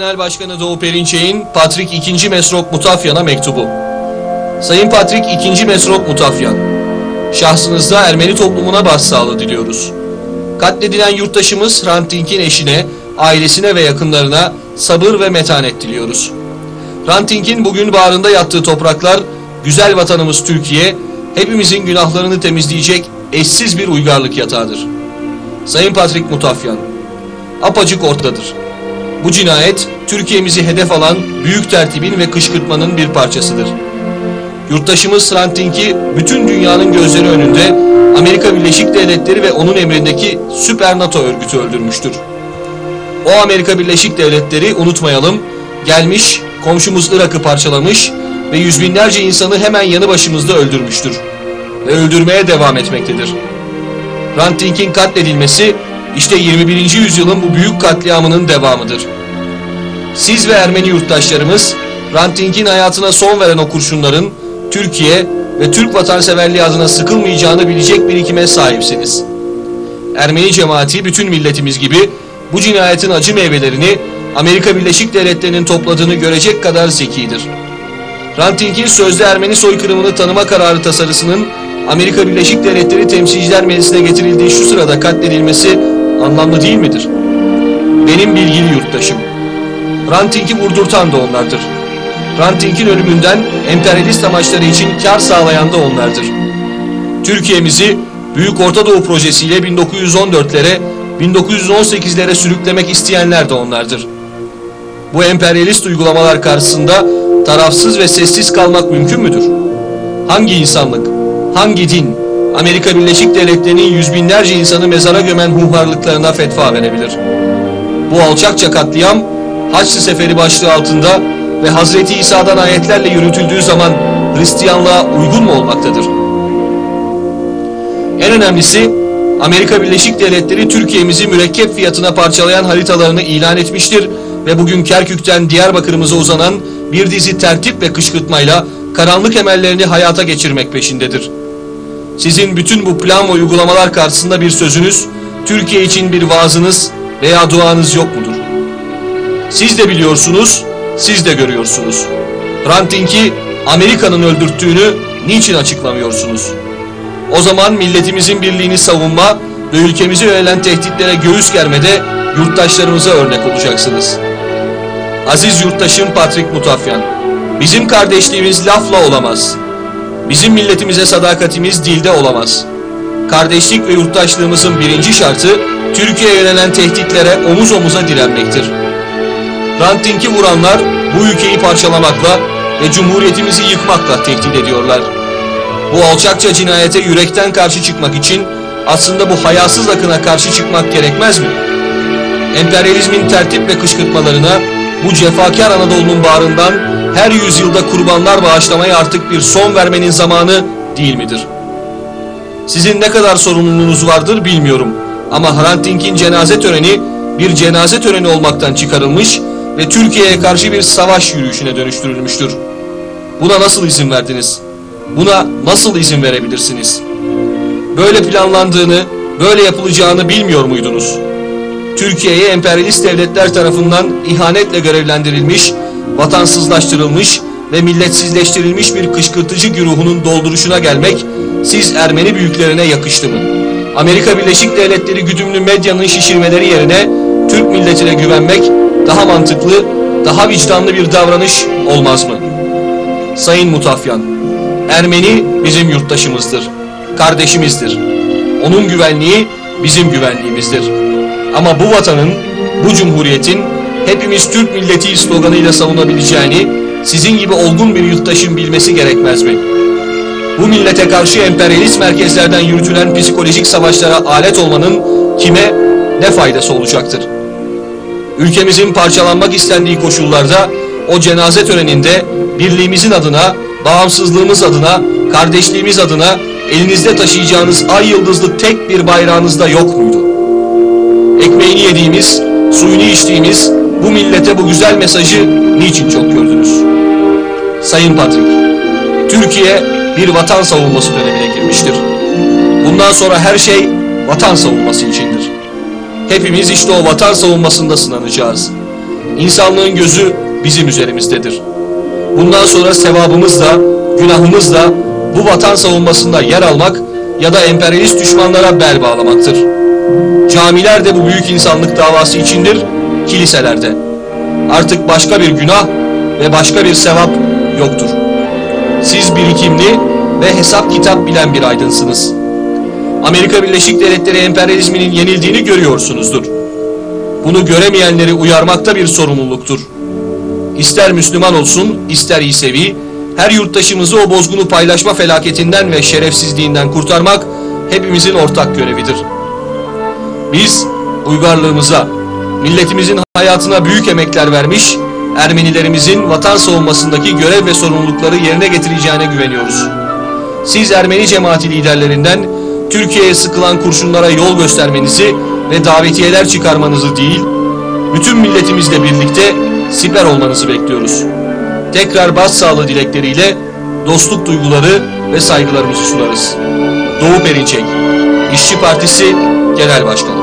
Genel Başkanı Doğu Perinçek'in Patrik II. Mesrop Mutafyan'a mektubu. Sayın Patrik II. Mesrop Mutafyan, şahsınızda Ermeni toplumuna başsağlığı diliyoruz. Katledilen yurttaşımız Hrant Dink'in eşine, ailesine ve yakınlarına sabır ve metanet diliyoruz. Hrant Dink'in bugün bağrında yattığı topraklar, güzel vatanımız Türkiye, hepimizin günahlarını temizleyecek eşsiz bir uygarlık yatağıdır. Sayın Patrik Mutafyan, apacık ortadadır. Bu cinayet Türkiye'mizi hedef alan büyük tertibin ve kışkırtmanın bir parçasıdır. Yurttaşımız Hrant bütün dünyanın gözleri önünde Amerika Birleşik Devletleri ve onun emrindeki Süper NATO örgütü öldürmüştür. O Amerika Birleşik Devletleri unutmayalım gelmiş komşumuz Irak'ı parçalamış ve yüz binlerce insanı hemen yanı başımızda öldürmüştür. Ve öldürmeye devam etmektedir. Hrant katledilmesi işte 21. yüzyılın bu büyük katliamının devamıdır. Siz ve Ermeni yurttaşlarımız Hrant Dink'in hayatına son veren o kurşunların Türkiye ve Türk vatanseverliği adına sıkılmayacağını bilecek birikime sahipsiniz. Ermeni cemaati bütün milletimiz gibi bu cinayetin acı meyvelerini Amerika Birleşik Devletleri'nin topladığını görecek kadar zekidir. Hrant Dink'in sözde Ermeni soykırımını tanıma kararı tasarısının Amerika Birleşik Devletleri Temsilciler Meclisi'ne getirildiği şu sırada katledilmesi anlamlı değil midir? Benim bilgili yurttaşım. Hrant Dink'i vurdurtan da onlardır. Hrant Dink'in ölümünden emperyalist amaçları için kar sağlayan da onlardır. Türkiye'mizi Büyük Orta Doğu projesiyle 1914'lere, 1918'lere sürüklemek isteyenler de onlardır. Bu emperyalist uygulamalar karşısında tarafsız ve sessiz kalmak mümkün müdür? Hangi insanlık, hangi din, Amerika Birleşik Devletleri'nin yüz binlerce insanı mezara gömen hunharlıklarına fetva verebilir? Bu alçakça katliam, Haçlı Seferi başlığı altında ve Hazreti İsa'dan ayetlerle yürütüldüğü zaman Hristiyanlığa uygun mu olmaktadır? En önemlisi, Amerika Birleşik Devletleri Türkiye'mizi mürekkep fiyatına parçalayan haritalarını ilan etmiştir ve bugün Kerkük'ten Diyarbakır'ımıza uzanan bir dizi tertip ve kışkırtmayla karanlık emellerini hayata geçirmek peşindedir. Sizin bütün bu plan ve uygulamalar karşısında bir sözünüz, Türkiye için bir vaazınız veya duanız yok mudur? Siz de biliyorsunuz, siz de görüyorsunuz. Hrant Dink'i Amerika'nın öldürttüğünü niçin açıklamıyorsunuz? O zaman milletimizin birliğini savunma ve ülkemize yönelen tehditlere göğüs germede yurttaşlarımıza örnek olacaksınız. Aziz yurttaşım Patrik Mutafyan, bizim kardeşliğimiz lafla olamaz. Bizim milletimize sadakatimiz dilde olamaz. Kardeşlik ve yurttaşlığımızın birinci şartı Türkiye'ye yönelen tehditlere omuz omuza direnmektir. Hrant vuranlar bu ülkeyi parçalamakla ve cumhuriyetimizi yıkmakla tehdit ediyorlar. Bu alçakça cinayete yürekten karşı çıkmak için aslında bu hayasız akına karşı çıkmak gerekmez mi? Emperyalizmin tertip ve kışkırtmalarına bu cefakar Anadolu'nun bağrından her yüzyılda kurbanlar bağışlamaya artık bir son vermenin zamanı değil midir? Sizin ne kadar sorumluluğunuz vardır bilmiyorum. Ama Hrant Dink'in cenaze töreni bir cenaze töreni olmaktan çıkarılmış ve Türkiye'ye karşı bir savaş yürüyüşüne dönüştürülmüştür. Buna nasıl izin verdiniz? Buna nasıl izin verebilirsiniz? Böyle planlandığını, böyle yapılacağını bilmiyor muydunuz? Türkiye'ye emperyalist devletler tarafından ihanetle görevlendirilmiş, vatansızlaştırılmış ve milletsizleştirilmiş bir kışkırtıcı güruhunun dolduruşuna gelmek siz Ermeni büyüklerine yakıştı mı? Amerika Birleşik Devletleri güdümlü medyanın şişirmeleri yerine Türk milletine güvenmek daha mantıklı, daha vicdanlı bir davranış olmaz mı? Sayın Mutafyan, Ermeni bizim yurttaşımızdır, kardeşimizdir. Onun güvenliği bizim güvenliğimizdir. Ama bu vatanın, bu cumhuriyetin hepimiz Türk milleti sloganıyla savunabileceğini sizin gibi olgun bir yurttaşın bilmesi gerekmez mi? Bu millete karşı emperyalist merkezlerden yürütülen psikolojik savaşlara alet olmanın kime ne faydası olacaktır? Ülkemizin parçalanmak istendiği koşullarda o cenaze töreninde birliğimizin adına, bağımsızlığımız adına, kardeşliğimiz adına elinizde taşıyacağınız ay yıldızlı tek bir bayrağınız da yok muydu? Ekmeğini yediğimiz, suyunu içtiğimiz bu millete bu güzel mesajı niçin çok gördünüz? Sayın Patrik, Türkiye bir vatan savunması dönemine girmiştir. Bundan sonra her şey vatan savunması içindir. Hepimiz işte o vatan savunmasında sınanacağız. İnsanlığın gözü bizim üzerimizdedir. Bundan sonra sevabımız da, günahımız da bu vatan savunmasında yer almak ya da emperyalist düşmanlara bel bağlamaktır. Camiler de bu büyük insanlık davası içindir, kiliselerde. Artık başka bir günah ve başka bir sevap yoktur. Siz birikimli ve hesap kitap bilen bir aydınsınız. Amerika Birleşik Devletleri emperyalizminin yenildiğini görüyorsunuzdur. Bunu göremeyenleri uyarmakta bir sorumluluktur. İster Müslüman olsun, ister İsevi, her yurttaşımızı o bozgunu paylaşma felaketinden ve şerefsizliğinden kurtarmak hepimizin ortak görevidir. Biz uygarlığımıza, milletimizin hayatına büyük emekler vermiş, Ermenilerimizin vatan savunmasındaki görev ve sorumlulukları yerine getireceğine güveniyoruz. Siz Ermeni cemaati liderlerinden Türkiye'ye sıkılan kurşunlara yol göstermenizi ve davetiyeler çıkarmanızı değil, bütün milletimizle birlikte siper olmanızı bekliyoruz. Tekrar başsağlığı dilekleriyle dostluk duyguları ve saygılarımızı sunarız. Doğu Perinçek, İşçi Partisi Genel Başkanı.